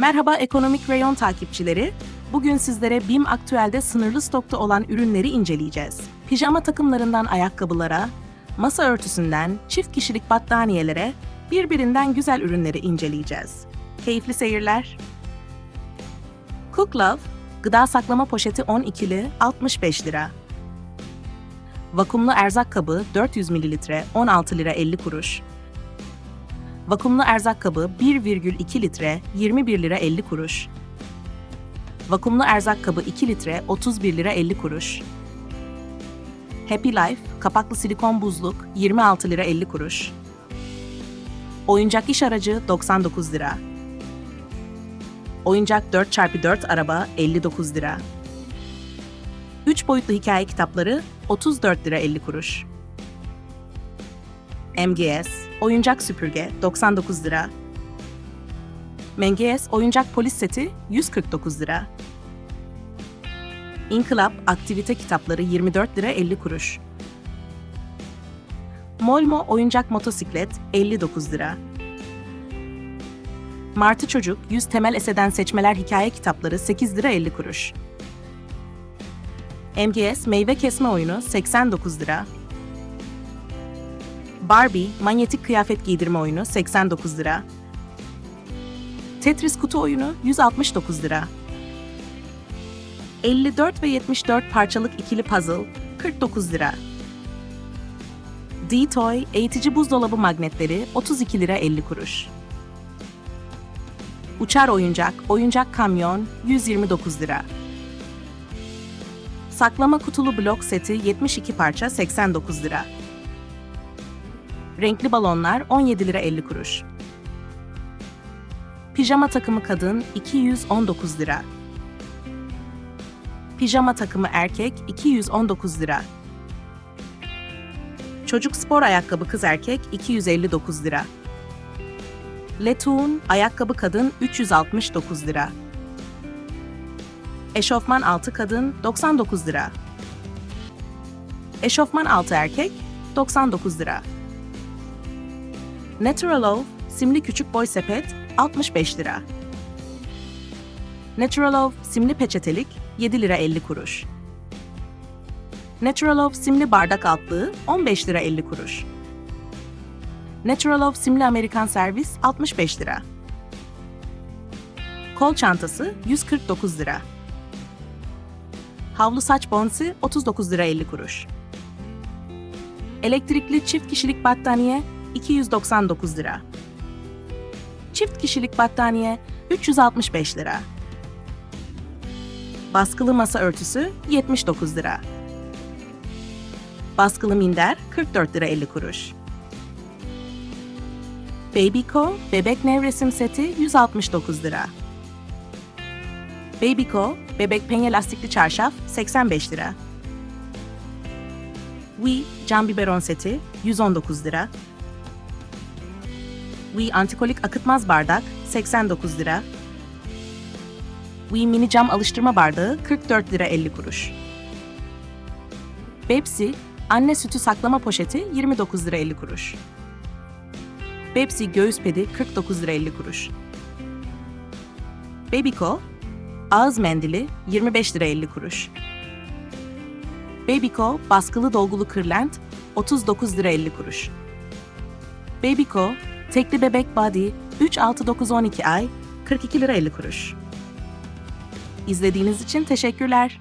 Merhaba ekonomik reyon takipçileri. Bugün sizlere BİM Aktüel'de sınırlı stokta olan ürünleri inceleyeceğiz. Pijama takımlarından ayakkabılara, masa örtüsünden çift kişilik battaniyelere birbirinden güzel ürünleri inceleyeceğiz. Keyifli seyirler. Cook Love, gıda saklama poşeti 12'li 65 lira. Vakumlu erzak kabı 400 ml 16 lira 50 kuruş. Vakumlu erzak kabı 1,2 litre 21 lira 50 kuruş. Vakumlu erzak kabı 2 litre 31 lira 50 kuruş. Happy Life kapaklı silikon buzluk 26 lira 50 kuruş. Oyuncak iş aracı 99 lira. Oyuncak 4x4 araba 59 lira. 3 boyutlu hikaye kitapları 34 lira 50 kuruş. MGS oyuncak süpürge 99 lira. MGS oyuncak polis seti 149 lira. İnkılap aktivite kitapları 24 lira 50 kuruş. Molmo oyuncak motosiklet 59 lira. Martı Çocuk 100 temel eseden seçmeler hikaye kitapları 8 lira 50 kuruş. MGS meyve kesme oyunu 89 lira. Barbie manyetik kıyafet giydirme oyunu 89 lira. Tetris kutu oyunu 169 lira. 54 ve 74 parçalık ikili puzzle 49 lira. D-Toy eğitici buzdolabı magnetleri 32 lira 50 kuruş. Uçar oyuncak, oyuncak kamyon 129 lira. Saklama kutulu blok seti 72 parça 89 lira. Renkli balonlar 17 lira 50 kuruş. Pijama takımı kadın 219 lira. Pijama takımı erkek 219 lira. Çocuk spor ayakkabı kız erkek 259 lira. Letoon ayakkabı kadın 369 lira. Eşofman altı kadın 99 lira. Eşofman altı erkek 99 lira. Naturalove simli küçük boy sepet 65 lira. Naturalove simli peçetelik 7 lira 50 kuruş. Naturalove simli bardak altlığı 15 lira 50 kuruş. Naturalove simli Amerikan servis 65 lira. Kol çantası 149 lira. Havlu saç bonsi 39 lira 50 kuruş. Elektrikli çift kişilik battaniye 299 lira. Çift kişilik battaniye 365 lira. Baskılı masa örtüsü 79 lira. Baskılı minder 44 lira 50 kuruş. Babyco bebek nevresim seti 169 lira. Babyco bebek penye lastikli çarşaf 85 lira. We cam biberon seti 119 lira. We antikolik akıtmaz bardak 89 lira. We mini cam alıştırma bardağı 44 lira 50 kuruş. Pepsi anne sütü saklama poşeti 29 lira 50 kuruş. Pepsi göğüs pedi 49 lira 50 kuruş. Babyco ağız mendili 25 lira 50 kuruş. Babyco baskılı dolgulu kırlent 39 lira 50 kuruş. Babyco tekli bebek body 3 6 9 12 ay 42 lira 50 kuruş. İzlediğiniz için teşekkürler.